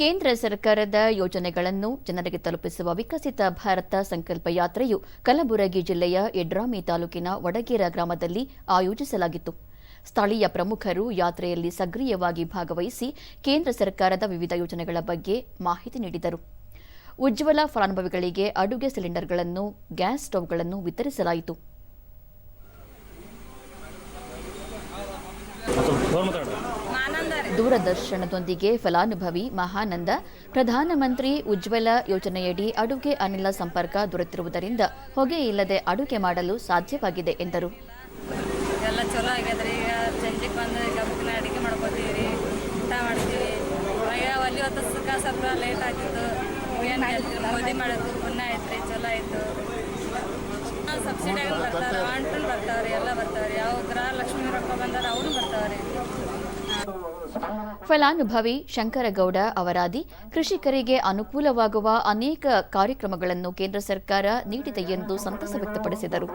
ಕೇಂದ್ರ ಸರ್ಕಾರದ ಯೋಜನೆಗಳನ್ನು ಜನರಿಗೆ ತಲುಪಿಸುವ ವಿಕಸಿತ ಭಾರತ ಸಂಕಲ್ಪ ಯಾತ್ರೆಯು ಕಲಬುರಗಿ ಜಿಲ್ಲೆಯ ಯಡ್ರಾಮಿ ತಾಲೂಕಿನ ವಡಗೇರ ಗ್ರಾಮದಲ್ಲಿ ಆಯೋಜಿಸಲಾಗಿತ್ತು. ಸ್ಥಳೀಯ ಪ್ರಮುಖರು ಯಾತ್ರೆಯಲ್ಲಿ ಸಕ್ರಿಯವಾಗಿ ಭಾಗವಹಿಸಿ ಕೇಂದ್ರ ಸರ್ಕಾರದ ವಿವಿಧ ಯೋಜನೆಗಳ ಬಗ್ಗೆ ಮಾಹಿತಿ ನೀಡಿದರು. ಉಜ್ವಲ ಫಲಾನುಭವಿಗಳಿಗೆ ಅಡುಗೆ ಸಿಲಿಂಡರ್ಗಳನ್ನು, ಗ್ಯಾಸ್ ಸ್ಟೌವ್ಗಳನ್ನು ವಿತರಿಸಲಾಯಿತು. ದೂರದರ್ಶನದೊಂದಿಗೆ ಫಲಾನುಭವಿ ಮಹಾನಂದ ಪ್ರಧಾನಮಂತ್ರಿ ಉಜ್ವಲ ಯೋಜನೆಯಡಿ ಅಡುಗೆ ಅನಿಲ ಸಂಪರ್ಕ ದೊರೆತಿರುವುದರಿಂದ ಹೊಗೆ ಇಲ್ಲದೆ ಅಡುಗೆ ಮಾಡಲು ಸಾಧ್ಯವಾಗಿದೆ ಎಂದರು. ಎಲ್ಲ ಚಲೋ ಆಗ್ಯದ್ರಿ. ಈಗ ಸಂಜೆಗೆ ಬಂದು ಈಗ ಬುಕ್ನ ಅಡುಗೆ ಮಾಡ್ಕೋತೀವಿ ರೀ ಊಟ ಮಾಡ್ತೀವಿ. ಈಗ ಒಲಿ ಹೊತ್ತಸ್ಕ ಸ್ವಲ್ಪ ಲೇಟ್ ಆಗ್ತಿತ್ತು. ಏನು ಮೋದಿ ಮಾಡೋದು ಪುಣ್ಯ ಐತ್ರಿ ಚಲೋ ಆಯಿತು. ಸಬ್ಸಿಡಿಯಾಗ ಬರ್ತಾರೆ ಫಲಾನುಭವಿ ಶಂಕರಗೌಡ ಅವರಾದಿ ಕೃಷಿಕರಿಗೆ ಅನುಕೂಲವಾಗುವ ಅನೇಕ ಕಾರ್ಯಕ್ರಮಗಳನ್ನು ಕೇಂದ್ರ ಸರ್ಕಾರ ನೀಡಿದೆ ಎಂದು ಸಂತಸ ವ್ಯಕ್ತಪಡಿಸಿದರು.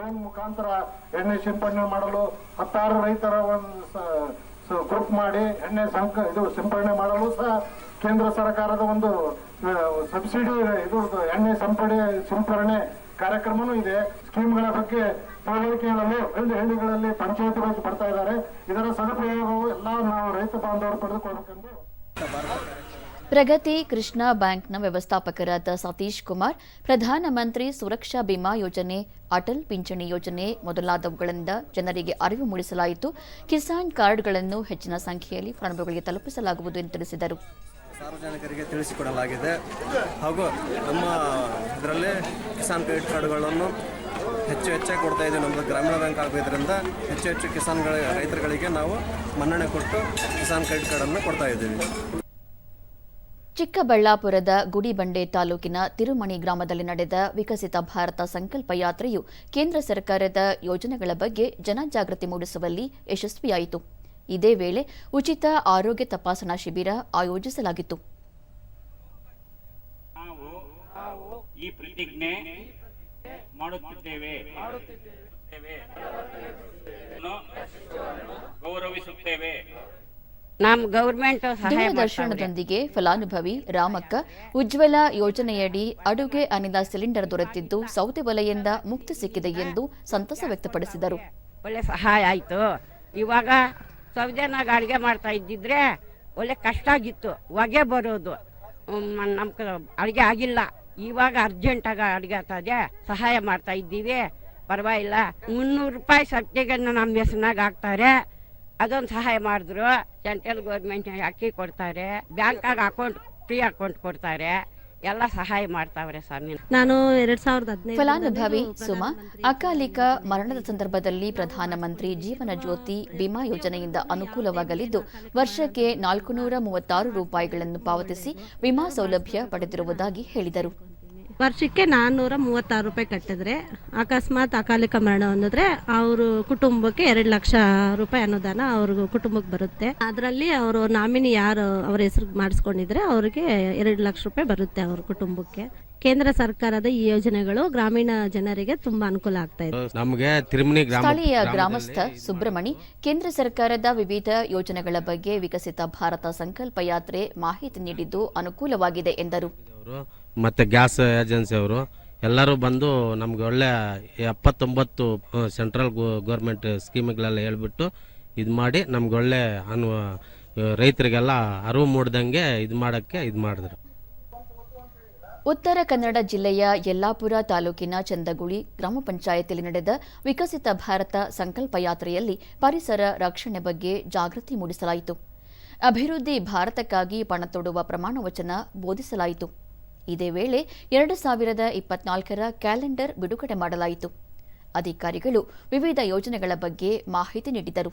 ಗ್ರೂಪ್ ಮಾಡಿ ಎಣ್ಣೆ ಸಂಕ ಇದು ಸಿಂಪಡಣೆ ಮಾಡಲು ಸಹ ಕೇಂದ್ರ ಸರ್ಕಾರದ ಒಂದು ಸಬ್ಸಿಡಿ ಇದು. ಎಣ್ಣೆ ಸಂಪಡೆ, ಸಿಂಪಡಣೆ ಕಾರ್ಯಕ್ರಮನೂ ಇದೆ. ಸ್ಕೀಮ್ಗಳ ಬಗ್ಗೆ ತಿಳುವಳಿಕೆ ಕೇಳಲು ಹಳ್ಳಿ ಹಳ್ಳಿಗಳಲ್ಲಿ ಪಂಚಾಯತ್ ಬರ್ತಾ ಇದ್ದಾರೆ. ಇದರ ಸದುಪಯೋಗವು ಎಲ್ಲ ನಾವು ರೈತ ಬಾಂಧವರು ಪಡೆದುಕೊಳ್ಳಬೇಕೆಂದು ಪ್ರಗತಿ ಕೃಷ್ಣ ಬ್ಯಾಂಕ್ನ ವ್ಯವಸ್ಥಾಪಕರಾದ ಸತೀಶ್ ಕುಮಾರ್ ಪ್ರಧಾನಮಂತ್ರಿ ಸುರಕ್ಷಾ ಬಿಮಾ ಯೋಜನೆ, ಅಟಲ್ ಪಿಂಚಣಿ ಯೋಜನೆ ಮೊದಲಾದವುಗಳಿಂದ ಜನರಿಗೆ ಅರಿವು ಮೂಡಿಸಲಾಯಿತು. ಕಿಸಾನ್ ಕಾರ್ಡ್ಗಳನ್ನು ಹೆಚ್ಚಿನ ಸಂಖ್ಯೆಯಲ್ಲಿ ಫಲಾನುಭವಿಗಳಿಗೆ ತಲುಪಿಸಲಾಗುವುದು ಎಂದು ತಿಳಿಸಿದರು. ಸಾರ್ವಜನಿಕರಿಗೆ ತಿಳಿಸಿಕೊಡಲಾಗಿದೆ. ಹಾಗೂ ನಮ್ಮ ಇದರಲ್ಲಿ ಕಿಸಾನ್ ಕ್ರೆಡಿಟ್ ಕಾರ್ಡ್ಗಳನ್ನು ಹೆಚ್ಚು ಹೆಚ್ಚಾಗಿ ಕೊಡ್ತಾ ಇದ್ದೀವಿ ನಮ್ಮದು ಗ್ರಾಮೀಣ ಬ್ಯಾಂಕ್ ಆಗೋದ್ರಿಂದ ಹೆಚ್ಚು ಹೆಚ್ಚು ಕಿಸಾನ್ಗಳ ರೈತರುಗಳಿಗೆ ನಾವು ಮನ್ನಣೆ ಕೊಟ್ಟು ಕಿಸಾನ್ ಕ್ರೆಡಿಟ್ ಕಾರ್ಡನ್ನು ಕೊಡ್ತಾ ಇದ್ದೀವಿ. ಚಿಕ್ಕಬಳ್ಳಾಪುರದ ಗುಡಿಬಂಡೆ ತಾಲೂಕಿನ ತಿರುಮಣಿ ಗ್ರಾಮದಲ್ಲಿ ನಡೆದ ವಿಕಸಿತ ಭಾರತ ಸಂಕಲ್ಪ ಯಾತ್ರೆಯು ಕೇಂದ್ರ ಸರ್ಕಾರದ ಯೋಜನೆಗಳ ಬಗ್ಗೆ ಜನಜಾಗೃತಿ ಮೂಡಿಸುವಲ್ಲಿ ಯಶಸ್ವಿಯಾಯಿತು. ಇದೇ ವೇಳೆ ಉಚಿತ ಆರೋಗ್ಯ ತಪಾಸಣಾ ಶಿಬಿರ ಆಯೋಜಿಸಲಾಗಿತ್ತು. ನಾವು ಈ ಪ್ರತಿಜ್ಞೆ ಮಾಡುತ್ತಿದ್ದೇವೆ. ನ್ನು ಗೌರವಿಸುತ್ತೇವೆ. ನಮ್ಮ ಗೌರ್ಮೆಂಟ್. ದೂರದರ್ಶನದೊಂದಿಗೆ ಫಲಾನುಭವಿ ರಾಮಕ್ಕ ಉಜ್ವಲ ಯೋಜನೆಯಡಿ ಅಡುಗೆ ಅನಿಲ ಸಿಲಿಂಡರ್ ದೊರೆತಿದ್ದು ಸೌದೆ ವಲಯಿಂದ ಮುಕ್ತಿ ಸಿಕ್ಕಿದೆ ಎಂದು ಸಂತಸ ವ್ಯಕ್ತಪಡಿಸಿದರು. ಒಳ್ಳೆ ಸಹಾಯ ಆಯಿತು. ಇವಾಗ ಸೌದೆನಾಗ ಅಡುಗೆ ಮಾಡ್ತಾ ಇದ್ದಿದ್ರೆ ಒಳ್ಳೆ ಕಷ್ಟ ಆಗಿತ್ತು. ಹೊಗೆ ಬರೋದು. ನಮ್ ಅಡುಗೆ ಆಗಿಲ್ಲ. ಇವಾಗ ಅರ್ಜೆಂಟಾಗಿ ಅಡುಗೆ ಆಗ್ತದೆ ಸಹಾಯ ಮಾಡ್ತಾ ಇದ್ದೀವಿ. ಪರವಾಗಿಲ್ಲ. ಮುನ್ನೂರು ರೂಪಾಯಿ ಸಬ್ಸಿಡಿಗೆ ನಮ್ಮ ಹೆಸರಿನಾಗ ಹಾಕ್ತಾರೆ. ಅದೊಂದು ಸಹಾಯ ಮಾಡಿದ್ರು. ಸೆಂಟ್ರಲ್ ಗೌರ್ಮೆಂಟ್ ಅಕ್ಕಿ ಕೊಡ್ತಾರೆ. ಬ್ಯಾಂಕಾಗ ಅಕೌಂಟ್ ಫ್ರೀ ಅಕೌಂಟ್ ಕೊಡ್ತಾರೆ. ಎಲ್ಲ ಸಹಾಯ ಮಾಡ್ತಾವ್ರೆ ಸ್ವಾಮಿ ನಾನು. ಎರಡ್ ಸಾವಿರದ ಹದಿನೈದು ಫಲಾನುಭವಿ ಸುಮಾ ಅಕಾಲಿಕ ಮರಣದ ಸಂದರ್ಭದಲ್ಲಿ ಪ್ರಧಾನಮಂತ್ರಿ ಜೀವನ ಜ್ಯೋತಿ ಬಿಮಾ ಯೋಜನೆಯಿಂದ ಅನುಕೂಲವಾಗಲಿದ್ದು ವರ್ಷಕ್ಕೆ ನಾಲ್ಕುನೂರ ಮೂವತ್ತಾರು ರೂಪಾಯಿಗಳನ್ನು ಪಾವತಿಸಿ ವಿಮಾ ಸೌಲಭ್ಯ ಪಡೆದಿರುವುದಾಗಿ ಹೇಳಿದರು. ವರ್ಷಕ್ಕೆ ನಾನ್ನೂರ ಮೂವತ್ತಾರು ರೂಪಾಯಿ ಕಟ್ಟಿದ್ರೆ ಅಕಸ್ಮಾತ್ ಅಕಾಲಿಕ ಮರಣ ಅನ್ನೋದ್ರೆ ಅವರು ಕುಟುಂಬಕ್ಕೆ ಎರಡು ಲಕ್ಷ ರೂಪಾಯಿ ಅನುದಾನ ಅವ್ರ ಕುಟುಂಬಕ್ಕೆ ಬರುತ್ತೆ. ಅದರಲ್ಲಿ ಅವರು ನಾಮಿನಿ ಯಾರು ಅವ್ರ ಹೆಸರು ಮಾಡಿಸ್ಕೊಂಡಿದ್ರೆ ಅವ್ರಿಗೆ ಎರಡು ಲಕ್ಷ ರೂಪಾಯಿ ಬರುತ್ತೆ ಅವ್ರ ಕುಟುಂಬಕ್ಕೆ. ಕೇಂದ್ರ ಸರ್ಕಾರದ ಈ ಯೋಜನೆಗಳು ಗ್ರಾಮೀಣ ಜನರಿಗೆ ತುಂಬಾ ಅನುಕೂಲ ಆಗ್ತಾ ಇದೆ. ನಮಗೆ ಸ್ಥಳೀಯ ಗ್ರಾಮಸ್ಥ ಸುಬ್ರಮಣಿ ಕೇಂದ್ರ ಸರ್ಕಾರದ ವಿವಿಧ ಯೋಜನೆಗಳ ಬಗ್ಗೆ ವಿಕಸಿತ ಭಾರತ ಸಂಕಲ್ಪ ಯಾತ್ರೆ ಮಾಹಿತಿ ನೀಡಿದ್ದು ಅನುಕೂಲವಾಗಿದೆ ಎಂದರು. ಮತ್ತು ಗ್ಯಾಸ್ ಏಜೆನ್ಸಿ ಅವರು, ಎಲ್ಲರೂ ಬಂದು ನಮಗೆ ಒಳ್ಳೆ ಎಪ್ಪತ್ತೊಂಬತ್ತು ಸೆಂಟ್ರಲ್ ಗೌರ್ಮೆಂಟ್ ಸ್ಕೀಮ್ಗಳೆಲ್ಲ ಹೇಳ್ಬಿಟ್ಟು ಇದು ಮಾಡಿ ನಮ್ಗೆ ಒಳ್ಳೆ ಅನು ರೈತರಿಗೆಲ್ಲ ಅರಿವು ಮೂಡ್ದಂಗೆ ಇದು ಮಾಡೋಕ್ಕೆ ಇದು ಮಾಡಿದ್ರು. ಉತ್ತರ ಕನ್ನಡ ಜಿಲ್ಲೆಯ ಯಲ್ಲಾಪುರ ತಾಲೂಕಿನ ಚಂದಗುಳಿ ಗ್ರಾಮ ಪಂಚಾಯತಿಯಲ್ಲಿ ನಡೆದ ವಿಕಸಿತ ಭಾರತ ಸಂಕಲ್ಪ ಯಾತ್ರೆಯಲ್ಲಿ ಪರಿಸರ ರಕ್ಷಣೆ ಬಗ್ಗೆ ಜಾಗೃತಿ ಮೂಡಿಸಲಾಯಿತು. ಅಭಿವೃದ್ಧಿ ಭಾರತಕ್ಕಾಗಿ ಪಣ ತೊಡುವ ಪ್ರಮಾಣ ವಚನ ಬೋಧಿಸಲಾಯಿತು. ಇದೇ ವೇಳೆ ಎರಡು ಸಾವಿರದ ಇಪ್ಪತ್ನಾಲ್ಕರ ಕ್ಯಾಲೆಂಡರ್ ಬಿಡುಗಡೆ ಮಾಡಲಾಯಿತು. ಅಧಿಕಾರಿಗಳು ವಿವಿಧ ಯೋಜನೆಗಳ ಬಗ್ಗೆ ಮಾಹಿತಿ ನೀಡಿದರು.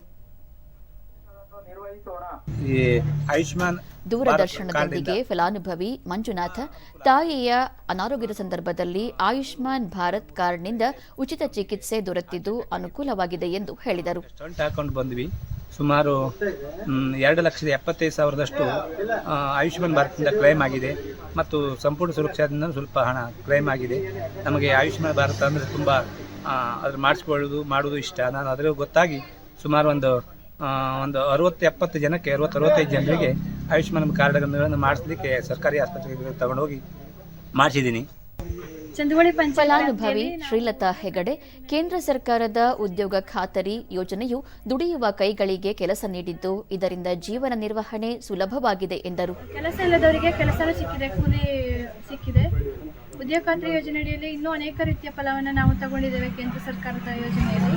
ದೂರದರ್ಶನದೊಂದಿಗೆ ಫಲಾನುಭವಿ ಮಂಜುನಾಥ ತಾಯಿಯ ಅನಾರೋಗ್ಯದ ಸಂದರ್ಭದಲ್ಲಿ ಆಯುಷ್ಮಾನ್ ಭಾರತ್ ಕಾರ್ಡ್ನಿಂದ ಉಚಿತ ಚಿಕಿತ್ಸೆ ದೊರೆತಿದ್ದು ಅನುಕೂಲವಾಗಿದೆ ಎಂದು ಹೇಳಿದರು. ಸುಮಾರು ಎರಡು ಲಕ್ಷದ ಎಪ್ಪತ್ತೈದು ಸಾವಿರದಷ್ಟು ಆಯುಷ್ಮಾನ್ ಭಾರತದಿಂದ ಕ್ಲೈಮ್ ಆಗಿದೆ. ಮತ್ತು ಸಂಪೂರ್ಣ ಸುರಕ್ಷಾದಿಂದ ಸ್ವಲ್ಪ ಹಣ ಕ್ಲೈಮ್ ಆಗಿದೆ. ನಮಗೆ ಆಯುಷ್ಮಾನ್ ಭಾರತ ಅಂದರೆ ತುಂಬ ಅದ್ರ ಮಾಡಿಸ್ಕೊಳ್ಳೋದು ಮಾಡೋದು ಇಷ್ಟ. ನಾನು ಅದರ ಗೊತ್ತಾಗಿ ಸುಮಾರು ಒಂದು ಒಂದು ಅರವತ್ತು, ಎಪ್ಪತ್ತು ಜನಕ್ಕೆ, ಅರವತ್ತು, ಅರವತ್ತೈದು ಜನರಿಗೆ ಆಯುಷ್ಮಾನ್ ಕಾರ್ಡ್ಗಳನ್ನು ಮಾಡಿಸ್ಲಿಕ್ಕೆ ಸರ್ಕಾರಿ ಆಸ್ಪತ್ರೆಗೆ ತಗೊಂಡೋಗಿ ಮಾಡಿಸಿದ್ದೀನಿ. ಫಲಾನುಭವಿ ಶ್ರೀಲತಾ ಹೆಗಡೆ ಕೇಂದ್ರ ಸರ್ಕಾರದ ಉದ್ಯೋಗ ಖಾತರಿ ಯೋಜನೆಯು ದುಡಿಯುವ ಕೈಗಳಿಗೆ ಕೆಲಸ ನೀಡಿದ್ದು ಇದರಿಂದ ಜೀವನ ನಿರ್ವಹಣೆ ಸುಲಭವಾಗಿದೆ ಎಂದರು. ಕೆಲಸ ಇಲ್ಲದವರಿಗೆ ಕೆಲಸ ಸಿಕ್ಕಿದೆ ಕೂಲಿ ಸಿಕ್ಕಿದೆ. ಉದ್ಯೋಗ ಖಾತ್ರಿ ಯೋಜನೆಯಡಿಯಲ್ಲಿ ಇನ್ನೂ ಅನೇಕ ರೀತಿಯ ಫಲವನ್ನು ನಾವು ತಗೊಂಡಿದ್ದೇವೆ ಕೇಂದ್ರ ಸರ್ಕಾರದ ಯೋಜನೆಯಲ್ಲಿ.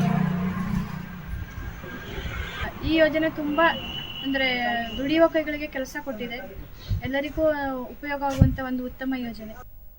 ಈ ಯೋಜನೆ ತುಂಬಾ ಅಂದ್ರೆ ದುಡಿಯುವ ಕೈಗಳಿಗೆ ಕೆಲಸ ಕೊಟ್ಟಿದೆ. ಎಲ್ಲರಿಗೂ ಉಪಯೋಗ ಆಗುವಂತ ಒಂದು ಉತ್ತಮ ಯೋಜನೆ.